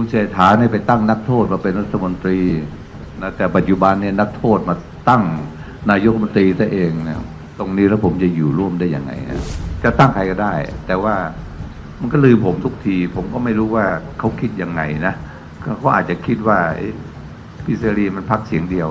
คุณเศรษฐาเนี่ยไปตั้งนักโทษมาเป็นรัฐมนตรีนะแต่ปัจจุบันเนี่ยนักโทษมาตั้งนายกรัฐมนตรีซะเองเนี่ยตรงนี้แล้วผมจะอยู่ร่วมได้ยังไงนะจะตั้งใครก็ได้ แต่ว่ามันก็ลืมผมทุกที ผมก็ไม่รู้ว่าเขาคิดยังไงนะเขาอาจจะคิดว่าพิเซรีมันพักเสียงเดียว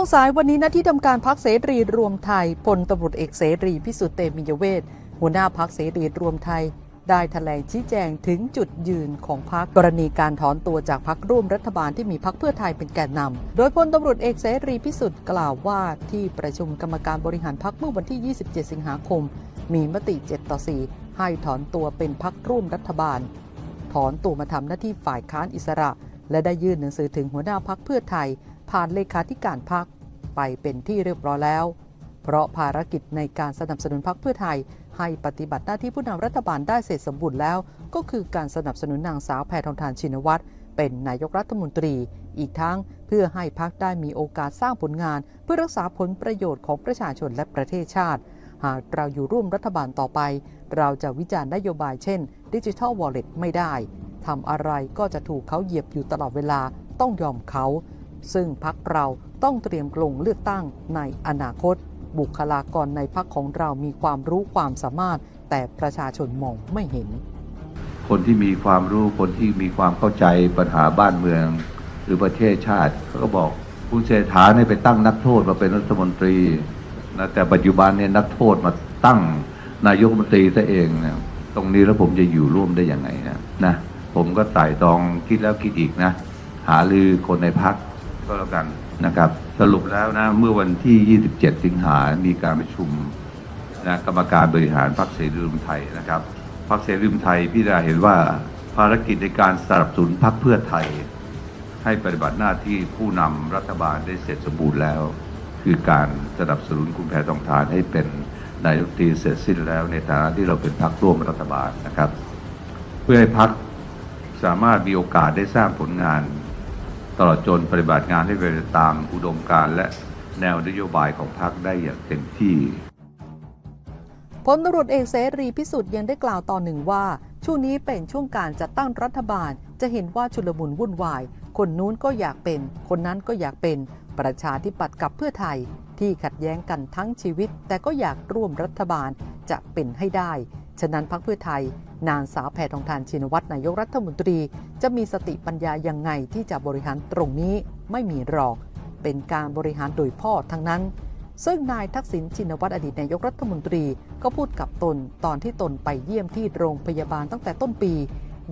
ช่วงสายวันนี้หน้าที่ทำการพักเสรีรวมไทยพลตำรวจเอกเสรีพิสุทธิ์เตมียเวทหัวหน้าพักเสรีรวมไทย ได้แถลงชี้แจงถึงจุดยืนของพักกรณีการถอนตัวจากพักร่วมรัฐบาลที่มีพักเพื่อไทยเป็นแกนนำโดยพลตำรวจเอกเสรีพิสุทธิ์กล่าวว่าที่ประชุมกรรมการบริหารพักเมื่อวันที่ 27 สิงหาคม มีมติ 7 ต่อ 4 ให้ถอนตัวเป็นพักร่วมรัฐบาล ถอนตัวมาทำหน้าที่ฝ่ายค้านอิสระ และได้ยื่นหนังสือถึงหัวหน้าพักเพื่อไทย ผ่านเลขาธิการพักไปเป็นที่เรียบร้อยแล้ว เพราะภารกิจในการสนับสนุนพรรคเพื่อไทย ให้ปฏิบัติหน้าที่ผู้นำรัฐบาลได้เสร็จสมบูรณ์แล้ว ก็คือการสนับสนุนนางสาวแพทองทานชินวัตรเป็นนายกรัฐมนตรี อีกทั้งเพื่อให้พรรคได้มีโอกาสสร้างผลงาน เพื่อรักษาผลประโยชน์ของประชาชนและประเทศชาติ หากเราอยู่ร่วมรัฐบาลต่อไป เราจะวิจารณ์นโยบายเช่นดิจิทัลวอลเล็ตไม่ได้ทำอะไรก็จะถูกเขาเหยียบอยู่ตลอดเวลาต้องยอมเขา ซึ่งพักเราต้องเตรียมลงเลือกตั้งในอนาคต บุคลากรในพักของเรามีความรู้ความสามารถ แต่ประชาชนมองไม่เห็น คนที่มีความรู้คนที่มีความเข้าใจปัญหาบ้านเมือง หรือประเทศชาติเขาก็บอกคุณเศรษฐาเนี่ยไปตั้งนักโทษมาเป็นรัฐมนตรีนะแต่ปัจจุบันเนี่ยนักโทษมาตั้งนายกรัฐมนตรีซะเองนะตรงนี้แล้วผมจะอยู่ร่วมได้ยังไงนะนะผมก็ไต่ตองคิดแล้วคิดอีกนะ หาลือคนในพัก ก็แล้วกันนะครับ สรุปแล้วนะเมื่อวันที่ 27 สิงหามีการประชุมนะกรรมการบริหารพรรคเสรีรวมไทยนะครับพรรคเสรีรวมไทยพี่ดาเห็นว่าภารกิจในการสนับสนุนพรรคเพื่อไทย ให้ปฏิบัติหน้าที่ผู้นำรัฐบาลได้เสร็จสมบูรณ์แล้ว คือการสนับสนุนคุณแพทองทานให้เป็นนายกตีเสร็จสิ้นแล้วในฐานะที่เราเป็นพรรคร่วมรัฐบาลนะครับ เพื่อให้พรรคสามารถมีโอกาสได้สร้างผลงาน ตลอดจนปฏิบัติงานให้เป็นตามอุดมการณ์และแนวนโยบายของพรรคได้อย่างเต็มที่พลตำรวจเอกเสรีพิสุทธิ์ยังได้กล่าวต่อหนึ่งว่า ช่วงนี้เป็นช่วงการจัดตั้งรัฐบาล จะเห็นว่าชุลมุนวุ่นวาย คนนู้นก็อยากเป็น คนนั้นก็อยากเป็น ประชาธิปัตย์กับเพื่อไทย ที่ขัดแย้งกันทั้งชีวิต แต่ก็อยากร่วมรัฐบาลจะเป็นให้ได้ ฉะนั้นพรรคเพื่อไทย นางสาวแพทองทานชินวัตรนายกรัฐมนตรี จะมีสติปัญญายังไงที่จะบริหารตรงนี้ไม่มีหรอก เป็นการบริหารโดยพ่อทั้งนั้น ซึ่งนายทักษิณชินวัตรอดีตนายกรัฐมนตรีก็พูดกับตนตอนที่ตนไปเยี่ยมที่โรงพยาบาลตั้งแต่ต้นปี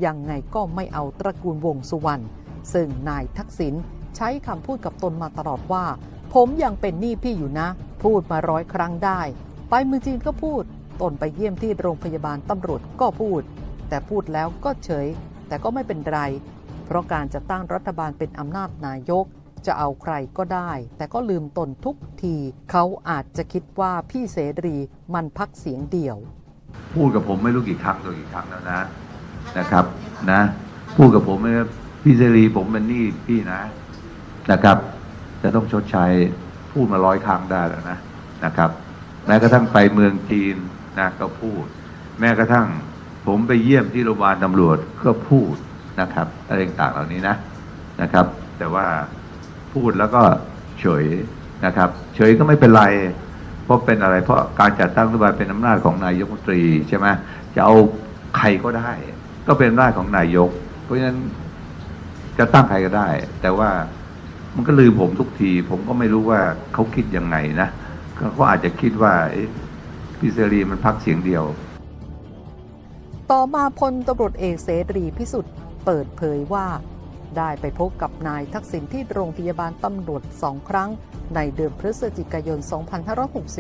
ยังไงก็ไม่เอาตระกูลวงสุวรรณซึ่งนายทักษิณใช้คำพูดกับตนมาตลอดว่า ผมยังเป็นหนี้พี่อยู่นะ พูดมาร้อยครั้งได้ ไปเมืองจีนก็พูด ตนไปเยี่ยมที่โรงพยาบาลตำรวจก็พูด แต่พูดแล้วก็เฉย แต่ก็ไม่เป็นไร เพราะการจะตั้งรัฐบาลเป็นอำนาจนายก จะเอาใครก็ได้ แต่ก็ลืมตนทุกที เขาอาจจะคิดว่าพี่เสรีมันพักเสียงเดี่ยว พูดกับผมไม่รู้กี่ครั้งตัวกี่ครั้งแล้วนะนะครับนะ พูดกับผมไม่พี่เสรีผมเป็นหนี้พี่นะนะครับจะต้องชดใช้พูดมาร้อยครั้งได้แล้วนะนะครับแม้กระทั่งไปเมืองจีน นะก็พูด แม้กระทั่งผมไปเยี่ยมที่โรงพยาบาลตำรวจก็พูดนะครับอะไรต่างเหล่านี้นะนะครับ แต่ว่าพูดแล้วก็เฉยนะครับ เฉยก็ไม่เป็นไร เพราะเป็นอะไร เพราะการจัดตั้งรัฐบาลเป็นอำนาจของนายกรัฐมนตรีใช่ไหมจะเอาใครก็ได้ ก็เป็นอำนาจของนายก เพราะฉะนั้นจะตั้งใครก็ได้ แต่ว่ามันก็ลืมผมทุกที ผมก็ไม่รู้ว่าเขาคิดยังไงนะเขาอาจจะคิดว่า พี่เสรีมันพักเสียงเดียว ต่อมาพลตำรวจเอกเสรีพิสุทธิ์เปิดเผยว่า ได้ไปพบกับนายทักษิณที่โรงพยาบาลตำรวจสองครั้ง ในเดือนพฤศจิกายน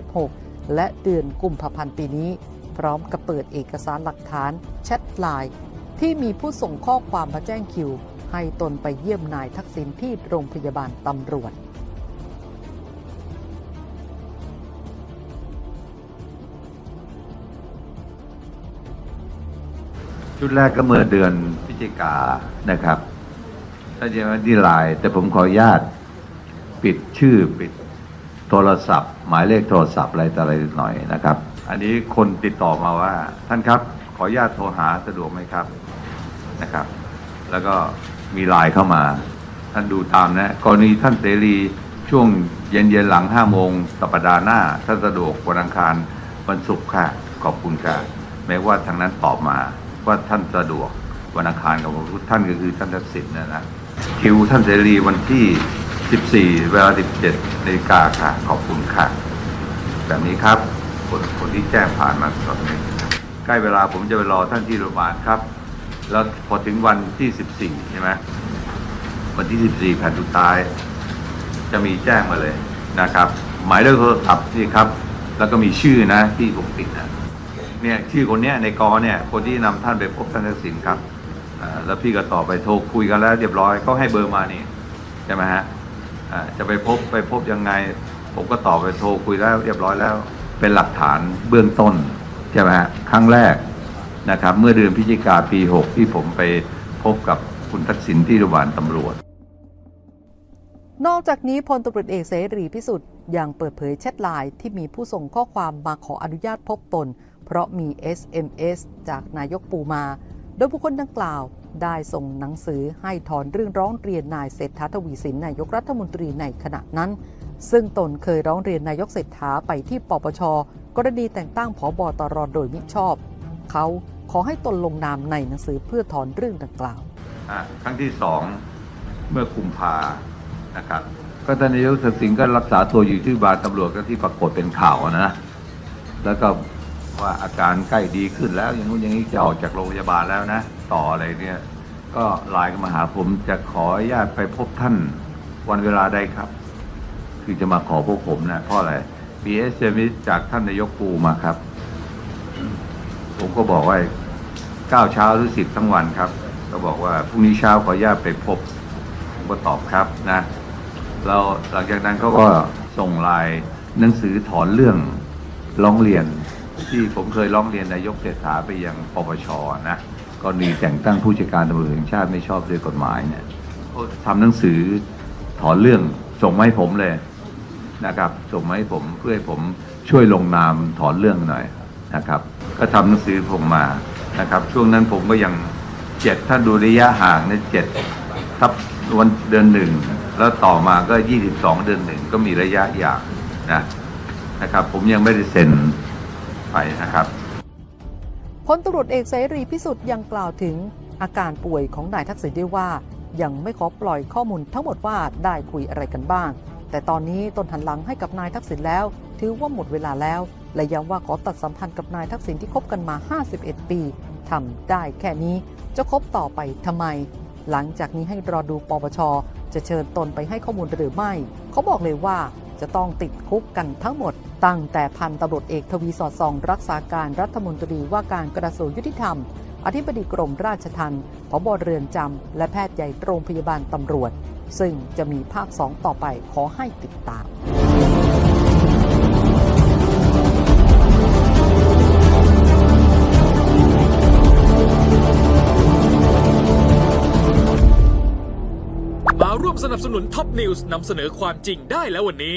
2566 และเดือนกุมภาพันธ์ปีนี้ พร้อมกับเปิดเอกสารหลักฐานแชทไลน์ที่มีผู้ส่งข้อความมาแจ้งคิว ให้ตนไปเยี่ยมนายทักษิณที่โรงพยาบาลตำรวจ ชุดแรกก็เมื่อเดือนพฤศจิกานะครับถ้าจะมาที่ไลน์แต่ผมขออนุญาตปิดชื่อปิดโทรศัพท์ หมายเลขโทรศัพท์อะไรต่ออะไรหน่อยนะครับ อันนี้คนติดต่อมาว่า ท่านครับ ขออนุญาตโทรหาสะดวกไหมครับนะครับ แล้วก็มีไลน์เข้ามา ท่านดูตามนะกรณีท่านเสรีช่วงเย็นเย็นๆหลังห้าโมงสัปดาห์หน้าท่านสะดวกวันอังคารวันศุกร์ค่ะ ขอบคุณค่ะแม้ว่าทางนั้นตอบมา ว่าท่านสะดวกวันอังคารกับวันพุธท่านก็คือท่านทักษิณนะนะคิวท่านเสรีวันที่ 14 เวลา 17นาฬิกาค่ะ ขอบคุณค่ะ แบบนี้ครับคนคนที่แจ้งผ่านมาตอนนี้ใกล้เวลาผมจะไปรอท่านที่โรงพยาบาลครับ แล้วพอถึงวันที่ 14 ใช่ไหมวันที่ 14 แผ่นสุดท้าย จะมีแจ้งมาเลยนะครับ หมายเลขโทรศัพท์นี่ครับ แล้วก็มีชื่อนะที่ผมติดนะ เนี่ยชื่อคนเนี้ยในกอเนี่ยคนที่นำท่านไปพบท่านทักษิณครับแล้วพี่ก็ต่อไปโทรคุยกันแล้วเรียบร้อยก็ให้เบอร์มานี่ใช่ไหมฮะจะไปพบไปพบยังไง ผมก็ต่อไปโทรคุยแล้วเรียบร้อยแล้ว เป็นหลักฐานเบื้องต้นใช่ไหมฮะครั้งแรกนะครับ เมื่อเดือนพฤศจิกาปี6ที่ผมไปพบกับคุณทักษิณที่โรงพยาบาลตำรวจ นอกจากนี้พลตำรวจเอกเสรีพิสุทธิ์ยังเปิดเผยแชทไลน์ที่มีผู้ส่งข้อความมาขออนุญาตพบตน เพราะมี SMS จากนายกปูมา โดยบุคคลดังกล่าวได้ส่งหนังสือให้ถอนเรื่องร้องเรียนนายเศรษฐาทวีสินนายกรัฐมนตรีในขณะนั้น ซึ่งตนเคยร้องเรียนนายกเศรษฐาไปที่ปปช กรณีแต่งตั้งผอบอตรโดยมิชอบ เขาขอให้ตนลงนามในหนังสือเพื่อถอนเรื่องดังกล่าวครั้งที่สองเมื่อกุมภานะครับก็ท่านนายกทักษิณก็รักษาตัวอยู่ที่โรงพยาบาลตำรวจก็ที่ปรากฏเป็นข่าวนะ แล้วก็ ว่าอาการใกล้ดีขึ้นแล้ว อย่างนู้นอย่างนี้จะออกจากโรงพยาบาลแล้วนะ ต่ออะไรเนี่ย ก็ไลน์มาหาผมจะขออนุญาตไปพบท่านวันเวลาใดครับ คือจะมาขอพวกผมนะเพราะอะไรมีเอสเอ็มจากท่านนายกปูมาครับ ผมก็บอกว่าเก้าเช้าหรือสิบทั้งวันครับ ก็บอกว่าพรุ่งนี้เช้าขออนุญาตไปพบผมก็ตอบครับนะแล้วหลังจากนั้นเขาก็ส่งไลน์หนังสือถอนเรื่องร้องเรียน ที่ผมเคยร้องเรียนนายกเศรษฐาไปยังปปชนะกรณีแต่งตั้งผู้จัดการตำรวจแห่งชาติไม่ชอบด้วยกฎหมายเนี่ยเขาทำหนังสือถอนเรื่องส่งมาให้ผมเลยนะครับ ส่งมาให้ผมเพื่อให้ผมช่วยลงนามถอนเรื่องหน่อยนะครับ ก็ทำหนังสือผมมานะครับ ช่วงนั้นผมก็ยังเจ็ดถ้าดูระยะห่างเนี่ยเจ็ดทับวันเดือนหนึ่งแล้วต่อมาก็ยี่สิบสองเดือนหนึ่งก็มีระยะอย่างนะนะครับ ผมยังไม่ได้เซ็น ไปนะครับพลตำรวจเอกเสรีพิสุทธิ์ยังกล่าวถึงอาการป่วยของนายทักษิณด้วยว่า ยังไม่ขอปล่อยข้อมูลทั้งหมดว่าได้คุยอะไรกันบ้าง แต่ตอนนี้ตนหันหลังให้กับนายทักษิณแล้ว ถือว่าหมดเวลาแล้ว และย้ำว่าขอตัดสัมพันธ์กับนายทักษิณที่คบกันมา 51 ปีทำได้แค่นี้จะคบต่อไปทำไม หลังจากนี้ให้รอดูปปชจะเชิญตนไปให้ข้อมูลหรือไม่ เขาบอกเลยว่าจะต้องติดคุกกันทั้งหมด ตั้งแต่พันตำรวจเอกทวีสอดส่อง รักษาการรัฐมนตรีว่าการกระทรวงยุติธรรม อธิบดีกรมราชทัณฑ์ผบเรือนจำ และแพทย์ใหญ่โรงพยาบาลตำรวจ ซึ่งจะมีภาค2ต่อไปขอให้ติดตามมาร่วมสนับสนุนท็อปนิวส์นำเสนอความจริงได้แล้ววันนี้